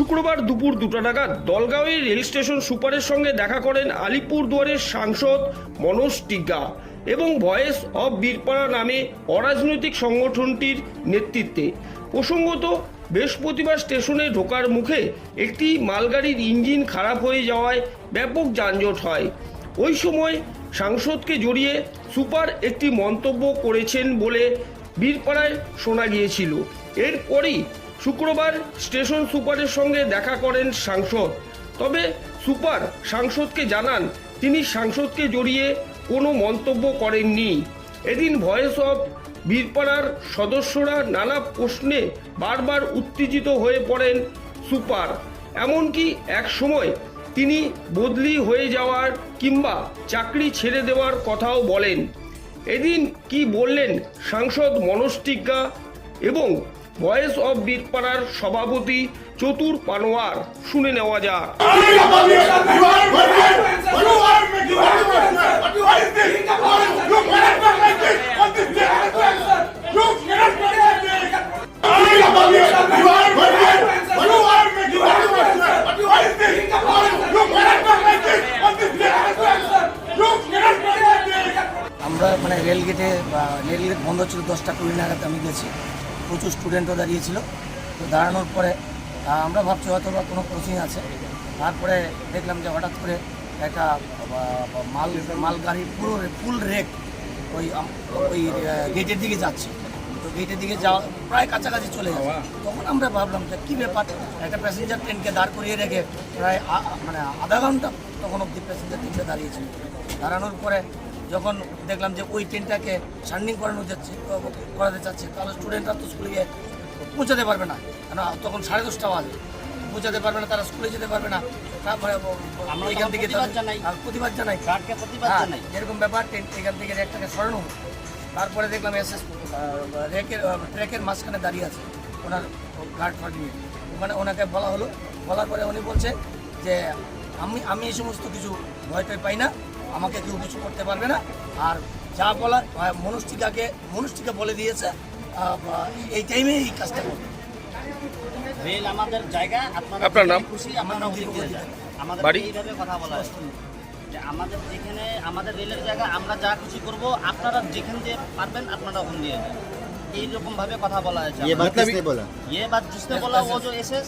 শুক্রবার দুপুর দুটো নাগাদ দলগাঁওয়ে রেল স্টেশন সুপারের সঙ্গে দেখা করেন আলিপুরদুয়ারের সাংসদ মনোজ টিগ্গা এবং ভয়েস অব বীরপাড়া নামে অরাজনৈতিক সংগঠনটির নেতৃত্বে। প্রসঙ্গত, বৃহস্পতিবার স্টেশনে ঢোকার মুখে একটি মালগাড়ির ইঞ্জিন খারাপ হয়ে যাওয়ায় ব্যাপক যানজট হয়। ওই সময় সাংসদকে জড়িয়ে সুপার একটি মন্তব্য করেছেন বলে বীরপাড়ায় শোনা গিয়েছিল। এরপরই শুক্রবার স্টেশন সুপারের সঙ্গে দেখা করেন সাংসদ। তবে সুপার সাংসদকে জানান, তিনি সাংসদকে জড়িয়ে কোনো মন্তব্য করেননি। এদিন ভয়েস অফ বীরপাড়ার সদস্যরা নানা প্রশ্নে বারবার উত্তেজিত হয়ে পড়েন সুপার। এমনকি এক সময় তিনি বদলি হয়ে যাওয়ার কিংবা চাকরি ছেড়ে দেওয়ার কথাও বলেন। এদিন কি বললেন সাংসদ মনোজ এবং ভয়েস অব বীরপাড়ার সভাপতি চতুর পানোয়ার শুনে নেওয়া যাক। আমরা মানে রেলগেটে রেলগেট বন্ধ ছিল দশটা কুড়ি নাগাদ আমি গেছি। প্রচুর স্টুডেন্টও দাঁড়িয়েছিল। তো দাঁড়ানোর পরে আমরা ভাবছি হয়তো বা কোনো কোচিং আছে। তারপরে দেখলাম যে হঠাৎ করে একটা মাল মালগাড়ি পুরো ফুল রেক ওই ওই গেটের দিকে যাচ্ছে। তো গেটের দিকে যাওয়া প্রায় কাছাকাছি চলে যাচ্ছে তখন আমরা ভাবলাম যে কী ব্যাপার? একটা প্যাসেঞ্জার ট্রেনকে দাঁড় করিয়ে রেখে প্রায় মানে আধা ঘণ্টা তখন অব্দি প্যাসেঞ্জার ট্রেনটা দাঁড়িয়েছিল। দাঁড়ানোর পরে যখন দেখলাম যে ওই ট্রেনটাকে সার্নিং করানো যাচ্ছে করাতে চাচ্ছে তাহলে স্টুডেন্টরা তো স্কুলে গিয়ে পৌঁছাতে পারবে না। কেন? তখন সাড়ে দশটা বাজে। পৌঁছাতে পারবে না তারা স্কুলে যেতে পারবে না। তারপরে আমরা এখান থেকে প্রতিবাদ জানাই। প্রতিবাদ হ্যাঁ, এরকম ব্যাপার ট্রেন এখান থেকে রেকটাকে সরানো তারপরে দেখলাম এস এস রেকের ট্রেকের মাঝখানে দাঁড়িয়ে আছে ওনার গার্ড ফার্ড নিয়ে ওখানে ওনাকে বলা হলো। বলার পরে উনি বলছে যে আমি আমি এই সমস্ত কিছু ভয় টয় পাই না। আমাকে কেউ কিছু করতে পারবে না। আর যা বলার মনুষ্ঠিকাকে মনুষ্ঠিকা বলে দিয়েছে এই টাইমে এই কাজটা করবে। রেল আমাদের জায়গা আপনারা আপনার নাম? যেখানে খুশি আমার নাম। আমাদের এইভাবে কথা বলা হয়। যে আমাদের যেখানে আমাদের রেলের জায়গা আমরা যা খুশি করব আপনারা যেখান দিয়ে পারবেন আপনারা ওখান দিয়ে যান এইরকম ভাবে কথা বলা হয়েছে ये बात আমাদের। किसने बोला ये बात जिसने बोला वो जो एस एस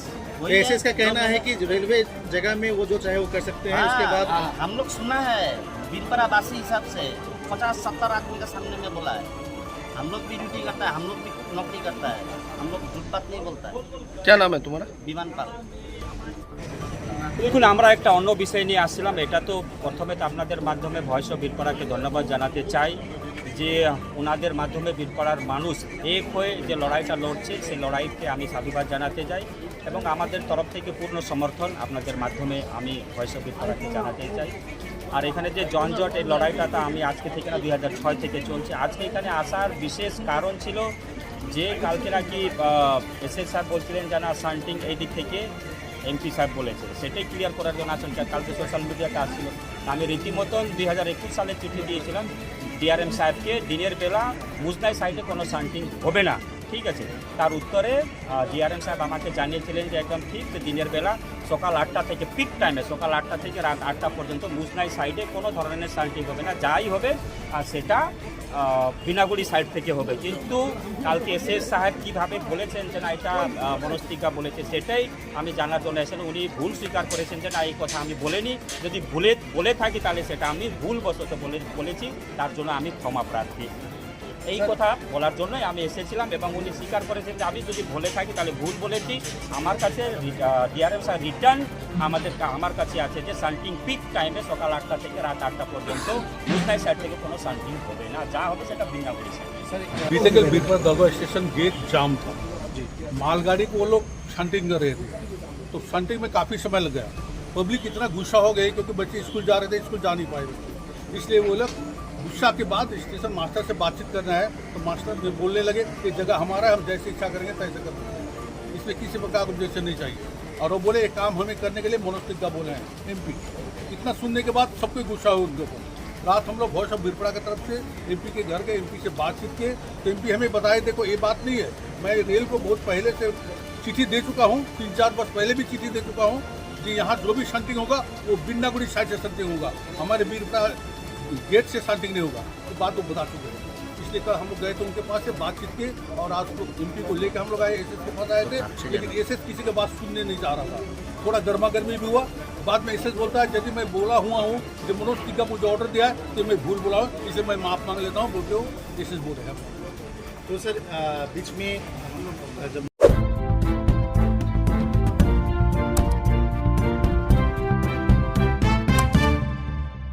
एसएस का कहना है कि रेलवे जगह में वो जो चाहे वो कर सकते हैं उसके बाद हाँ, हम लोग सुना है बीरपरा बासी हिसाब से पचास सत्तर आदमी के सामने में बोला है हम लोग भी ड्यूटी करता है हम लोग भी नौकरी करता है हम लोग झूठ बात नहीं बोलता है क्या नाम है तुम्हारा विमान पाल দেখুন আমরা একটা অন্য বিষয় নিয়ে আসছিলাম এটা তো প্রথমে তো আপনাদের মাধ্যমে ভয়েস অফ বীরপাড়াকে ধন্যবাদ জানাতে চাই যে ওনাদের মাধ্যমে বীরপাড়ার মানুষ এক হয়ে যে লড়াইটা লড়ছে, সেই লড়াইকে আমি সাধুবাদ জানাতে চাই এবং আমাদের তরফ থেকে পূর্ণ সমর্থন আপনাদের মাধ্যমে আমি ভয়েস অফ বীরপাড়াকে জানাতে চাই। আর এখানে যে জনজট, এই লড়াইটা তা আমি আজকে থেকে না দুই থেকে চলছে। আজকে এখানে আসার বিশেষ কারণ ছিল যে কালকে নাকি এস এস স্যার বলছিলেন জানা সান্টিং এই দিক থেকে এমপি সাহেব বলেছে। সেটাই ক্লিয়ার করার জন্য আসলে কালকে সোশ্যাল মিডিয়াতে আসছিল। আমি রীতিমতন দুই হাজার একুশ সালে চিঠি দিয়েছিলাম। ডিআরএম সাহেবকে দিনের বেলা মুজদাই সাইডে কোনো শান্টিং হবে না। ঠিক আছে। তার উত্তরে ডিআরএম সাহেব আমাকে জানিয়েছিলেন যে একদম ঠিক যে দিনের বেলা সকাল আটটা থেকে পিক টাইমে সকাল আটটা থেকে রাত আটটা পর্যন্ত মুজনাই সাইডে কোনো ধরনের শান্টিং হবে না, যাই হবে, আর সেটা বিনাগুড়ি সাইড থেকে হবে। কিন্তু কালকে এস এস সাহেব কীভাবে বলেছেন যে না, এটা মনস্তিকা বলেছে সেটাই আমি জানার জন্য এসেছেন উনি ভুল স্বীকার করেছেন যে না, এই কথা আমি বলিনি। যদি ভুলে, বলে থাকি তাহলে সেটা আমি ভুলবশত বলে, বলেছি, তার জন্য আমি ক্ষমা প্রার্থী। এই কথা বলার জন্যই আমি এসেছিলাম এবং উনি স্বীকার করেছেন যে আমি যদি বলে থাকি তাহলে ভুল বলেছি আমার কাছে ডিআরএম স্যার রিটার্ন আমাদের কা- আমার কাছে আছে যে সান্টিং পিক টাইমে সকাল আটটা থেকে রাত আটটা পর্যন্ত মুস্তাই সাইড থেকে কোনো সান্টিং হবে না যা হবে সেটা বিনাগুড়ি সাইড बीते कल बीरपुर दरगाह स्टेशन गेट जाम था मालगाड़ी को वो लोग शंटिंग कर रहे थे तो शंटिंग में काफ़ी समय लग गया पब्लिक इतना गुस्सा हो गई क्योंकि बच्चे स्कूल जा रहे थे स्कूल जा नहीं पाए थे इसलिए वो लोग गुस्सा के बाद स्टेशन मास्टर से बातचीत करना है तो मास्टर बोलने लगे कि जगह हमारा है, हम जैसे इच्छा करेंगे तैसे कर सकते इसमें किसी प्रकार का ऑब्जेक्शन नहीं चाहिए। और वो बोले ये काम हमें करने के लिए मनोस्तिक का बोले हैं एमपी इतना सुनने के बाद सबको गुस्सा हो उनके ऊपर रात हम लोग बहुत सब बिरपड़ा की तरफ़ से एमपी के घर के एमपी से बातचीत किए तो एमपी हमें बताए, देखो, ये बात नहीं है। मैं रेल को बहुत पहले से चिट्ठी दे चुका हूँ तीन चार वर्ष पहले भी चिट्ठी दे चुका हूँ कि यहाँ जो भी शंटिंग होगा, वो बिन्नागुड़ी साइड से शंटिंग होगा। हमारे वीरपुरा गेट से शंटिंग नहीं होगा तो बात वो बता चुके हैं। इसलिए कल हम लोग गए थे उनके पास से बातचीत की और आज को एमपी को लेकर हम लोग आए एस के पास आए थे लेकिन एस किसी का बात सुनने नहीं जा रहा था। थोड़ा गर्मा गर्मी भी हुआ बाद में एस बोलता है यदि मैं बोला हुआ हूँ जब मनोज टिक्का मुझे ऑर्डर दिया है तो मैं भूल बोला हूँ इसे मैं माफ़ मांग लेता हूँ बोलते हो एस बोल रहे हैं। तो सर बीच में जब